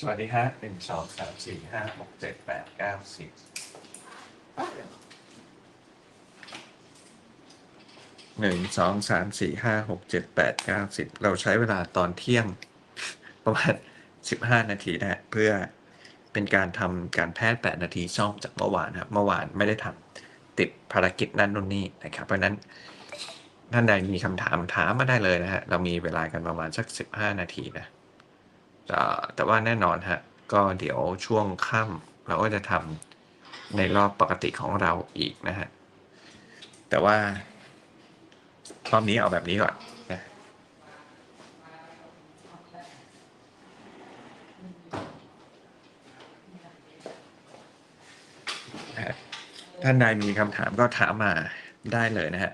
สวัสดีฮะหนึ่งสองสามสี่ห้าหกเจ็ดแปดเก้าสิบหนึ่งสองสามสี่ห้าหกเจ็ดแปดเก้าสิบเราใช้เวลาตอนเที่ยง ประมาณสิบห้านาทีนะฮะเพื่อเป็นการทำการแพทย์แปดนาทีซ่อมจากเมื่อวานครับเมื่อวานไม่ได้ทำติดภารกิจนั่นนู่นนี่นะครับ เพราะนั้นท่านใดมีคำถามถามมาได้เลยนะฮะเรามีเวลากันประมาณสักสิบห้านาทีนะ แต่ว่าแน่นอนฮะก็เดี๋ยวช่วงค่ำเราก็จะทำในรอบปกติของเราอีกนะฮะ แต่ว่ารอบนี้เอาแบบนี้ก่อนนะท่านใดมีคำถามก็ถามมาได้เลยนะฮะ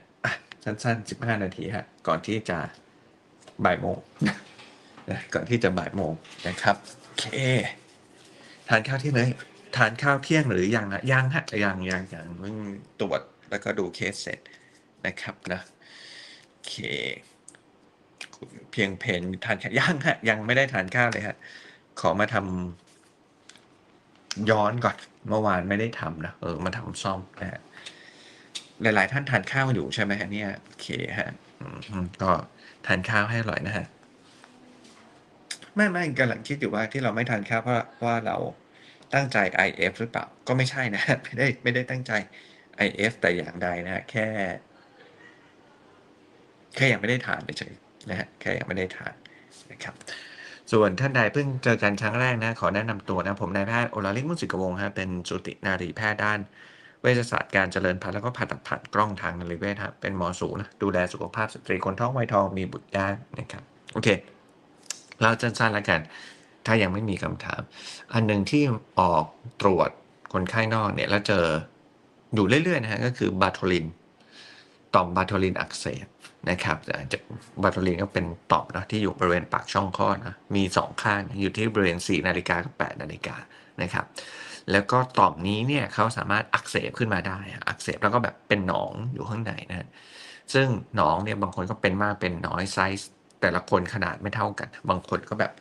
สั้นๆ 15 นาทีฮะ ก่อนที่จะบ่ายโมง นะก่อนที่จะบ่ายโมงนะครับโอเค ทานข้าวเที่ยงเลยทานข้าวเที่ยงหรือยังอะยังฮะยังยังยังเพิ่งตรวจแล้วก็ดูเคสเสร็จนะครับนะโอเคเพียงเพนทานข้าวยังฮะยังไม่ได้ทานข้าวเลยฮะขอมาทำย้อนก่อนเมื่อวานไม่ได้ทำนะเออมาทำซ่อมนะฮะหลาย ๆ ท่านทานข้าวอยู่ใช่ไหมฮะเนี่ยโอเคฮะก็ทานข้าวให้อร่อยนะฮะ ไม่ไม่กำลังคิดอยู่ว่าที่เราไม่ทานข้าวเพราะว่าเราตั้งใจ IF หรือเปล่า ก็ไม่ใช่นะ ไม่ได้ไม่ได้ตั้งใจ IF แต่อย่างใดนะฮะแค่ แค่ยังไม่ได้ทานเฉยๆนะฮะแค่ยังไม่ได้ทานนะครับ ส่วนท่านใดเพิ่งเจอกันครั้งแรกนะ ขอแนะนำตัวนะ ผมนายแพทย์โอลาลิกมุสิกวงศ์ฮะเป็นจุตินารีแพทย์ด้านเวชศาสตร์การเจริญพันธุ์แล้วก็ผ่าตัดผ่านกล้องทางนารีเวชครับเป็นหมอสูนะดูแลสุขภาพสตรีคนท้องวัยทองมีบุตรยากนะครับ โอเค เราจะสั้นๆแล้วกัน ถ้ายังไม่มีคำถาม อันหนึ่งที่ออกตรวจคนไข้นอกเนี่ยแล้วเจออยู่เรื่อยๆนะฮะก็คือบาโทลิน ต่อมบาโทลินอักเสบนะครับอาจจะบาโทลินก็เป็นต่อมนะที่อยู่บริเวณปากช่องคลอดนะมีสองข้างอยู่ที่บริเวณ4นาฬิกากับ8นาฬิกานะครับ แล้วก็ต่อมนี้เนี่ยเขาสามารถอักเสบขึ้นมาได้ อักเสบแล้วก็แบบเป็นหนองอยู่ข้างในนะฮะซึ่งหนองเนี่ยบางคนก็เป็นมากเป็นน้อยไซส์ แต่ละคนขนาดไม่เท่ากัน บางคนก็แบบ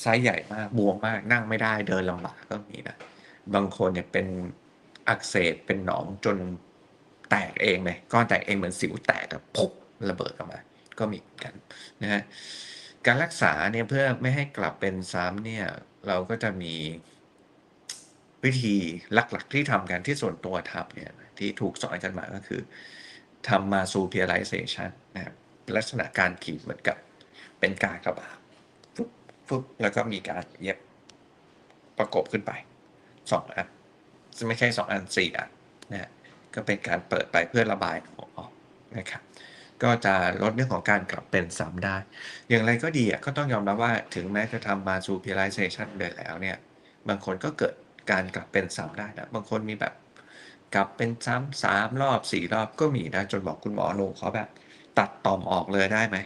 ไซส์ใหญ่มากบวมมากนั่งไม่ได้เดินลำบากก็มีนะบางคนเนี่ยเป็นอักเสบเป็นหนองจนแตกเองเลยก้อนแตกเองเหมือนสิวแตกกับพุบระเบิดออกมา ก็มีกันนะฮะการรักษาเนี่ยเพื่อไม่ให้กลับเป็นซ้ำเนี่ย เราก็จะมีวิธีหลักๆที่ทำกันที่ส่วนตัวทำเนี่ยที่ถูกสอนกันมาก็คือทำมา superialization นะครับลักษณะการขีดเหมือนกับ เป็นกากระบาทฟึบฟึบแล้วก็มีการเย็บประกบขึ้นไปสองอันไม่ใช่สองอันสี่อันนะก็เป็นการเปิดไปเพื่อระบายออกนะครับก็จะลดเรื่องของการกลับเป็นซ้ำได้ อย่างไรก็ดีอะก็ต้องยอมรับว่าถึงแม้จะทำมา superialization ไปแล้วเนี่ย บางคนก็เกิดการกลับเป็นซ้ำได้นะบางคนมีแบบกลับเป็นซ้ำสามรอบสี่รอบก็มีนะจนบอกคุณหมอหนูขอแบบ ตัดต่อมออกเลยได้ไหม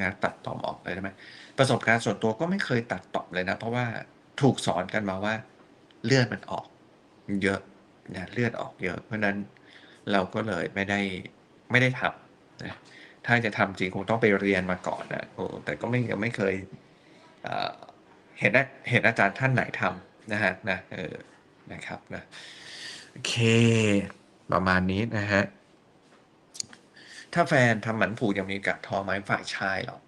นะตัดต่อมออกเลยได้ไหมประสบการณ์ส่วนตัวก็ไม่เคยตัดต่อมเลยนะ เพราะว่าถูกสอนกันมาว่าเลือดมันออก เยอะนะเลือดออกเยอะ เพราะนั้นเราก็เลยไม่ได้ไม่ได้ทำนะถ้าจะทำจริงคงต้องไปเรียนมาก่อนนะโอ้แต่ก็ไม่ยังไม่เคยเเห็นนะเห็นอาจารย์ท่านไหนทำนะฮะนะเออนะครับนะโอเค ประมาณนี้นะฮะ ถ้าแฟนทำหมันผูกยังมีโอกาสท้องไหมฝ่ายชายหรอ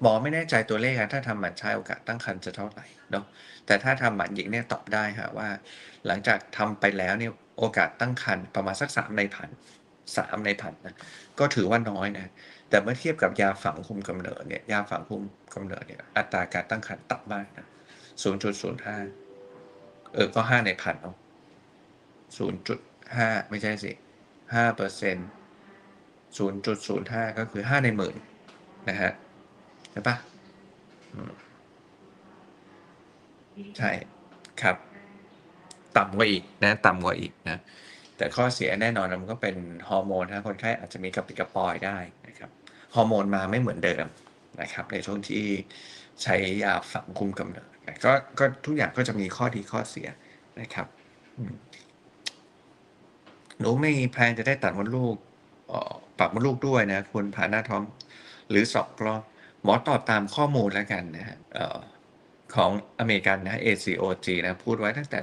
หมอไม่แน่ใจตัวเลขนะถ้าทำหมันชายโอกาสตั้งครรภ์จะเท่าไหร่เนาะแต่ถ้าทำหมันหญิงเนี่ยตอบได้ฮะว่า หลังจากทำไปแล้วเนี่ยโอกาสตั้งครรภ์ประมาณสักสามในพันสามในพันนะก็ถือว่าน้อยนะแต่เมื่อเทียบกับยาฝังคุมกำเนิดเนี่ยยาฝังคุมกำเนิดเนี่ยอัตราการตั้งครรภ์ต่ำมากนะศูนย์จุดศูนย์ห้าเออก็ห้าในพันเนาะศูนย์จุดห้าไม่ใช่สิห้าเปอร์เซ็นต์ ศูนย์จุดศูนย์ห้าก็คือห้าในหมื่นนะฮะใช่ปะใช่ครับ ต่ำกว่าอีกนะต่ำกว่าอีกนะแต่ข้อเสียแน่นอนมันก็เป็นฮอร์โมนนะคนไข้อาจจะมีกระปิกระปอยได้นะครับฮอร์โมนมาไม่เหมือนเดิมนะครับ ในช่วงที่ใช้ยาฝังคุมกำเนิดก็ก็ทุกอย่างก็จะมีข้อดีข้อเสียนะครับหนูไม่แพลนจะได้ตัดมดลูกออ ปรับมดลูกด้วยนะควรผ่าหน้าท้องหรือสอบกล้องหมอตอบตามข้อมูลแล้วกันนะฮะของอเมริกันนะ ACOG นะพูดไว้ตั้งแต่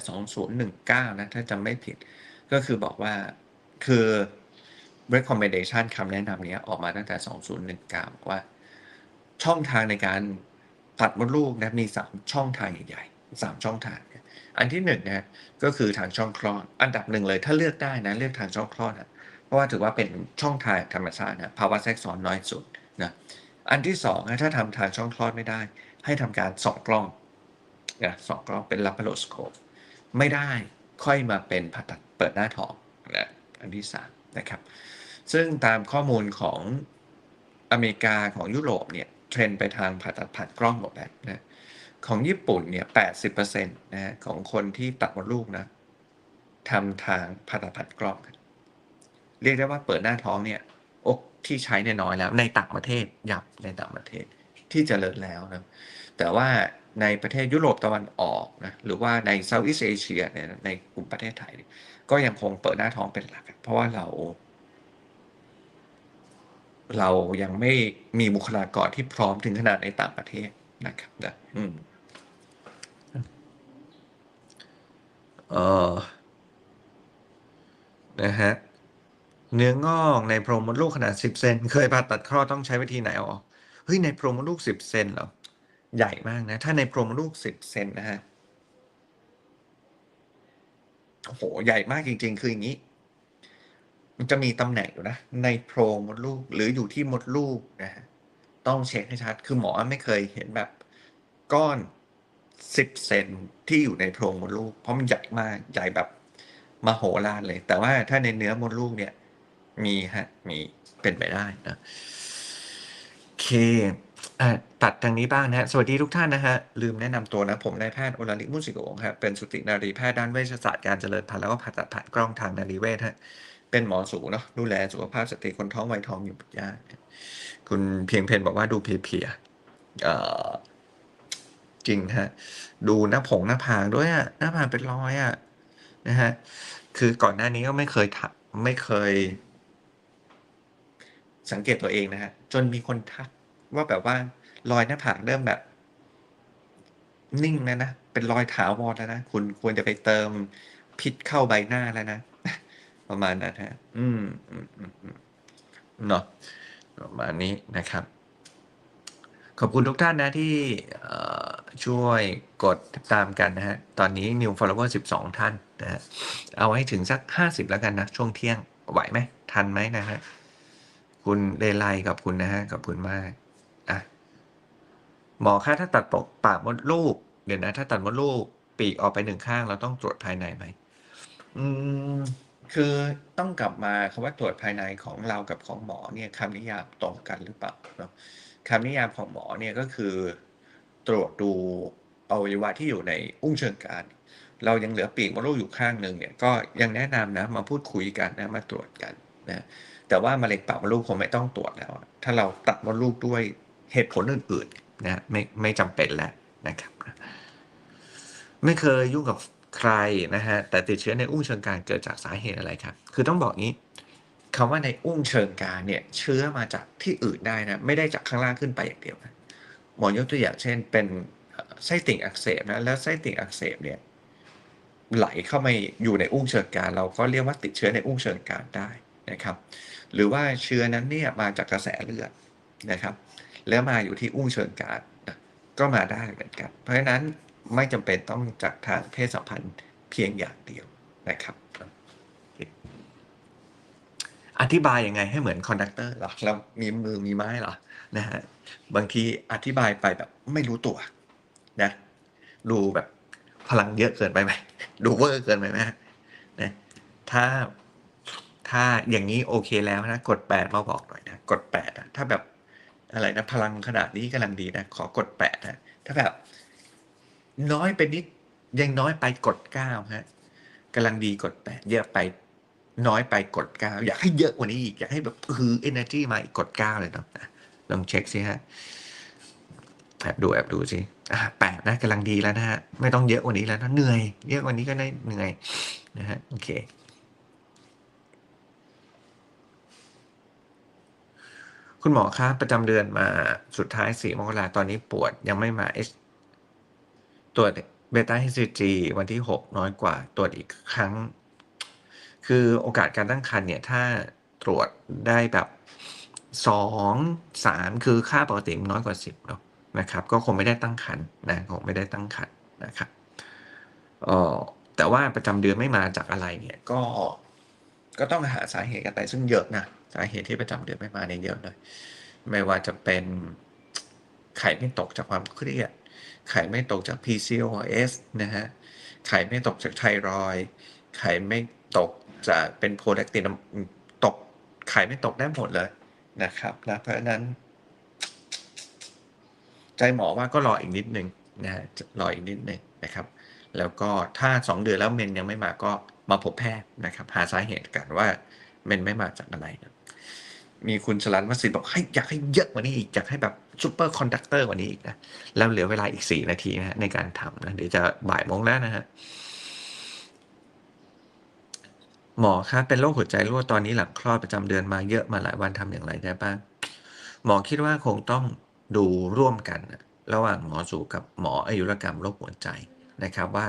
2019 นะถ้าจำไม่ผิด ก็คือบอกว่าคือ recommendation คำแนะนำนี้ออกมาตั้งแต่ 2019บอกว่า ช่องทางในการตัดมดลูกนะมี 3 ช่องทางใหญ่ๆ3ช่องทางเนี่ยอันที่1นะก็คือทางช่องคลอด อันดับหนึ่งเลยถ้าเลือกได้นะเลือกทางช่องคลอดอะ ราะว่าถือว่าเป็นช่องทางธรรมชาตินะภาวะแทรกซ้อนน้อยสุดนะอันที่2นะถ้าทำทางช่องคลอดไม่ได้ ให้ทำการส่องกล้องนะส่องกล้องเป็นลาปาโรสโคปไม่ได้ค่อยมาเป็นผ่าตัดเปิดหน้าท้องนะอันที่3นะครับ ซึ่งตามข้อมูลของอเมริกาของยุโรปเนี่ยเทรนไปทางผ่าตัดผ่านกล้องหมดแล้วนะของญี่ปุ่นเนี่ย80%นะฮะของคนที่ตัดมดลูกนะทำทางผ่าตัดผ่านกล้อง เรียกได้ว่าเปิดหน้าท้องเนี่ยอกที่ใช้เนี่ยน้อยแล้ว ในต่างประเทศยับในต่างประเทศที่เจริญแล้วนะแต่ว่าในประเทศยุโรปตะวันออกนะหรือว่าในเซาท์อีสเอเชียเนี่ยในกลุ่มประเทศไทย ก็ยังคงเปิดหน้าท้องเป็นหลัก เพราะว่าเรา เรายังไม่มีบุคลากรที่พร้อมถึงขนาดในต่างประเทศนะครับนะอืมเออนะฮะ เนื้องอกในโพรงมดลูกขนาด 10 เซน เคยผ่าตัดคลอดต้องใช้วิธีไหนอ๋อ เฮ้ยในโพรงมดลูก 10 เซนเหรอ ใหญ่มากนะ ถ้าในโพรงมดลูก 10 เซนนะฮะ โอ้โห ใหญ่มากจริง ๆ คืออย่างนี้ มันจะมีตำแหน่งอยู่นะ ในโพรงมดลูกหรืออยู่ที่มดลูกนะฮะ ต้องเช็คให้ชัด คือหมอไม่เคยเห็นแบบก้อน 10 เซนที่อยู่ในโพรงมดลูก เพราะมันใหญ่มาก ใหญ่แบบมโหฬารเลย แต่ว่าถ้าในเนื้อมดลูกเนี่ย มีฮะ มีเป็นไปได้นะโอเคอะตัดทางนี้บ้างนะฮะ สวัสดีทุกท่านนะฮะ ลืมแนะนำตัวนะ ผมนายแพทย์โอลาลิมุสิโกงครับเป็นสุตินารีแพทย์ด้านเวชศาสตร์การเจริญพันธุ์แล้วก็ผ่าตัดผ่านกล้องทางนารีเวชฮะ เป็นหมอสูเนาะดูแลสุขภาพสตรีคนท้องวัยทองอยู่ปัญญาคุณเพียงเพนบอกว่าดูเพลียเอ่อจริงฮะ ดูหน้าผงหน้าผากด้วยอะหน้าผากเป็นรอยอะนะฮะ คือก่อนหน้านี้ก็ไม่เคยทไม่เคย สังเกตตัวเองนะฮะจนมีคนทักว่าแบบว่ารอยหน้าผากเริ่มแบบ นิ่งแล้วนะเป็นรอยถาวรแล้วนะคุณควรจะไปเติมพิษเข้าใบหน้าแล้วนะประมาณนั้นฮะ อืมอืมอืมเนาะประมาณนี้นะครับ ขอบคุณทุกท่านนะที่ช่วยกดติดตามกันนะฮะ ตอนนี้ new follower 12 ท่านนะฮะ เอาให้ถึงสัก 50 แล้วกันนะ ช่วงเที่ยงไหวไหม ทันไหมนะฮะ คุณเลไลขอบคุณนะฮะขอบคุณมากอะหมอคะถ้าตัดปกปากมดลูกเดี๋ยวนะ ถ้าตัดมดลูกปีกออกไปหนึ่งข้าง เราต้องตรวจภายในไหมอืมคือต้องกลับมาคำว่าตรวจภายในของเรากับของหมอเนี่ยคำนิยามตรงกันหรือเปล่าคำนิยามของหมอเนี่ยก็คือ ตรวจดูอวัยวะที่อยู่ในอุ้งเชิงกรานเรายังเหลือปีกมดลูกอยู่ข้างหนึ่งเนี่ยก็ยังแนะนำนะมาพูดคุยกันนะมาตรวจกันนะ แต่ว่ามะเร็งปากมดลูกคงไม่ต้องตรวจแล้ว ถ้าเราตัดมดลูกด้วยเหตุผลอื่นๆนะไม่ไม่จำเป็นแล้วนะครับ ไม่เคยยุ่งกับใครนะฮะแต่ติดเชื้อในอุ้งเชิงกรานเกิดจากสาเหตุอะไรครับ คือต้องบอกงี้คำว่าในอุ้งเชิงกรานเนี่ย เชื้อมาจากที่อื่นได้นะ ไม่ได้จากข้างล่างขึ้นไปอย่างเดียวนะหมอยกตัวอย่างเช่น เป็นไส้ติ่งอักเสบนะแล้วไส้ติ่งอักเสบเนี่ยไหลเข้ามาอยู่ในอุ้งเชิงกรานเราก็เรียกว่าติดเชื้อในอุ้งเชิงกรานได้ นะครับ หรือว่าเชื้อนั้นเนี่ยมาจากกระแสเลือดนะครับ แล้วมาอยู่ที่อุ้งเชิงกรานนะก็มาได้เหมือนกัน เพราะฉะนั้นไม่จำเป็นต้องจากทางเพศสัมพันธ์เพียงอย่างเดียวนะครับ อธิบายยังไงให้เหมือนคอนดักเตอร์หรอเรามีมือมีไม้หรอนะฮะบางทีอธิบายไปแบบไม่รู้ตัวนะดูแบบพลังเยอะเกินไปไหมดูเวอร์เกินไปไหมนะถ้า ถ้าอย่างนี้โอเคแล้วนะ กดแปดมาบอกหน่อยนะ กดแปดอะถ้าแบบอะไรนะ พลังขนาดนี้กำลังดีนะ ขอกดแปดนะถ้าแบบ น้อยไปนิดยังน้อยไปกดเก้าฮะกำลังดีกดแปดเยอะไปน้อยไปกดเก้าอยากให้เยอะกว่านี้อีก อยากให้แบบคือ energy มาอีกกดเก้าเลยเนาะนะลองเช็คสิฮะแอบดูแอบดูสิอะแปดนะกำลังดีแล้วนะฮะ ไม่ต้องเยอะกว่านี้แล้วนะเหนื่อย เยอะกว่านี้ก็ได้เหนื่อยนะฮะ โอเค คุณหมอครับประจำเดือนมาสุดท้ายสี่มกราตอนนี้ปวดยังไม่มาเอตรวจเบต้า HCG วันที่6น้อยกว่า ตรวจอีกครั้ง คือโอกาสการตั้งครรภ์เนี่ย ถ้าตรวจได้แบบ2 3คือค่าปกติมันน้อยกว่า10เนาะนะครับ ก็คงไม่ได้ตั้งครรภ์นะคงไม่ได้ตั้งครรภ์นะครับออแต่ว่าประจำเดือนไม่มาจากอะไรเนี่ย ก็ ก็ต้องหาสาเหตุกันไปซึ่งเยอะนะสาเหตุที่ประจำเดือนไม่มาเนี่ยเยอะเลย ไม่ว่าจะเป็นไข่ไม่ตกจากความเครียด ไข่ไม่ตกจาก PCOS นะฮะ ไข่ไม่ตกจากไทรอยไข่ไม่ตกจากเป็นโปรดักตินตก ไข่ไม่ตกได้หมดเลยนะครับนะเพราะฉะนั้น ใจหมอว่าก็รออีกนิดนึงนะฮะรออีกนิดนึงนะครับ แล้วก็ถ้าสองเดือนแล้วเมนยังไม่มาก็ มาพบแพทย์นะครับหาสาเหตุกันว่าเมนไม่มาจากอะไรนะมีคุณชลันวสิทธิ์บอกให้อยากให้เยอะกว่านี้อีก อยากให้แบบซูเปอร์คอนดักเตอร์กว่านี้อีกนะ แล้วเหลือเวลาอีกสี่นาทีนะฮะในการทำนะ เดี๋ยวจะบ่ายโมงแล้วนะฮะหมอครับเป็นโรคหัวใจรั่วตอนนี้หลังคลอดประจำเดือนมาเยอะมาหลายวันทำอย่างไรได้บ้าง หมอคิดว่าคงต้องดูร่วมกัน ระหว่างหมอสูกับหมออายุรกรรมโรคหัวใจนะครับว่า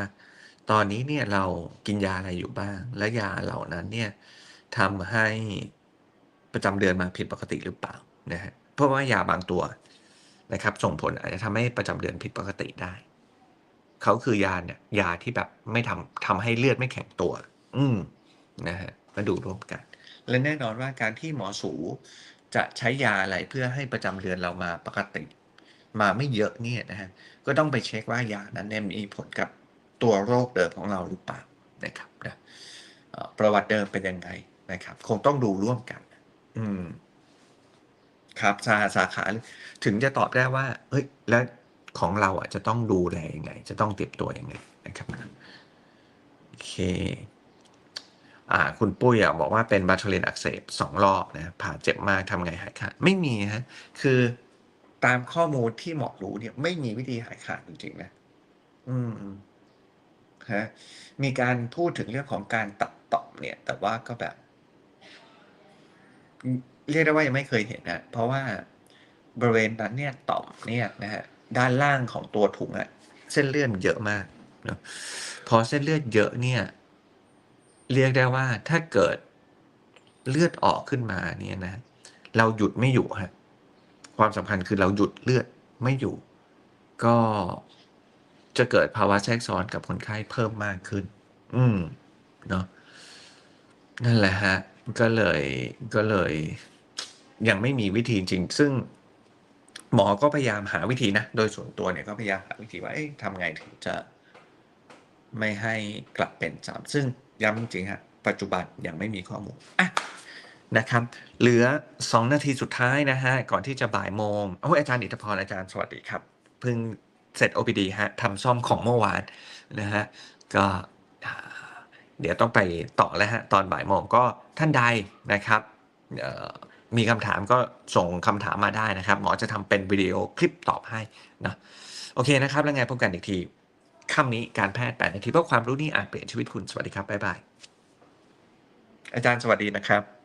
ตอนนี้เนี่ยเรากินยาอะไรอยู่บ้าง และยาเหล่านั้นเนี่ยทำให้ประจำเดือนมาผิดปกติหรือเปล่านะฮะเพราะว่ายาบางตัวนะครับ ส่งผลอาจจะทำให้ประจำเดือนผิดปกติได้เขาคือยาเนี่ยยาที่แบบไม่ทำทำให้เลือดไม่แข็งตัว อืมนะฮะมาดูร่วมกัน และแน่นอนว่าการที่หมอสูจะใช้ยาอะไรเพื่อให้ประจำเดือนเรามาปกติ มาไม่เยอะเนี่ยนะฮะก็ต้องไปเช็คว่ายานั้นเนี่ยมีผลกับ ตัวโรคเดิมของเราหรือเปล่านะครับนะประวัติเดิมเป็นยังไงนะครับ คงต้องดูร่วมกัน อืม ครับสาสาขาถึงจะตอบได้ว่า เฮ้ย แล้วของเราอะจะต้องดูแลยังไง จะต้องเตรียมตัวยังไงนะครับโอเค อ่า คุณปุ้ยอะบอกว่าเป็นบาทูลินอักเสบสองรอบนะผ่าเจ็บมากทำไงหายขาดไม่มีฮะคือตามข้อมูลที่หมอรู้เนี่ย ไม่มีวิธีหายขาดจริงๆนะ อืม ฮะมีการพูดถึงเรื่องของการตัดต่อมเนี่ย แต่ว่าก็แบบ เรียกได้ว่ายังไม่เคยเห็นนะเพราะว่าบริเวณนั้นเนี่ยต่อมเนี่ยนะฮะด้านล่างของตัวถุงอะเส้นเลือดมันเยอะมากเนอะพอเส้นเลือดเยอะเนี่ย เรียกได้ว่าถ้าเกิดเลือดออกขึ้นมาเนี่ยนะ เราหยุดไม่อยู่ฮะความสำคัญคือเราหยุดเลือดไม่อยู่ ก็ จะเกิดภาวะแทรกซ้อนกับคนไข้เพิ่มมากขึ้น อืม เนาะนั่นแหละฮะ ก็เลยก็เลย ยังไม่มีวิธีจริง ซึ่งหมอก็พยายามหาวิธีนะ โดยส่วนตัวเนี่ยก็พยายามหาวิธีว่า เอ๊ะทำไงถึงจะไม่ให้กลับเป็นซ้ำซึ่งย้ำจริงฮะ ปัจจุบันยังไม่มีข้อมูลอะนะครับ เหลือสองนาทีสุดท้ายนะฮะ ก่อนที่จะบ่ายโมงโอ้อาจารย์อิทธพรอาจารย์สวัสดีครับ เพิ่ง เสร็จ OPD ฮะทำซ่อมของเมื่อวานนะฮะก็เดี๋ยวต้องไปต่อแล้วฮะตอนบ่ายโมงก็ท่านใดนะครับมีคำถามก็ส่งคำถามมาได้นะครับ หมอจะทำเป็นวิดีโอคลิปตอบให้นะโอเคนะครับ แล้วไงพบกันอีกทีค่ำนี้การแพทย์8นาทีเพราะความรู้นี่อาจเปลี่ยนชีวิตคุณ สวัสดีครับ บ๊ายบาย อาจารย์สวัสดีนะครับ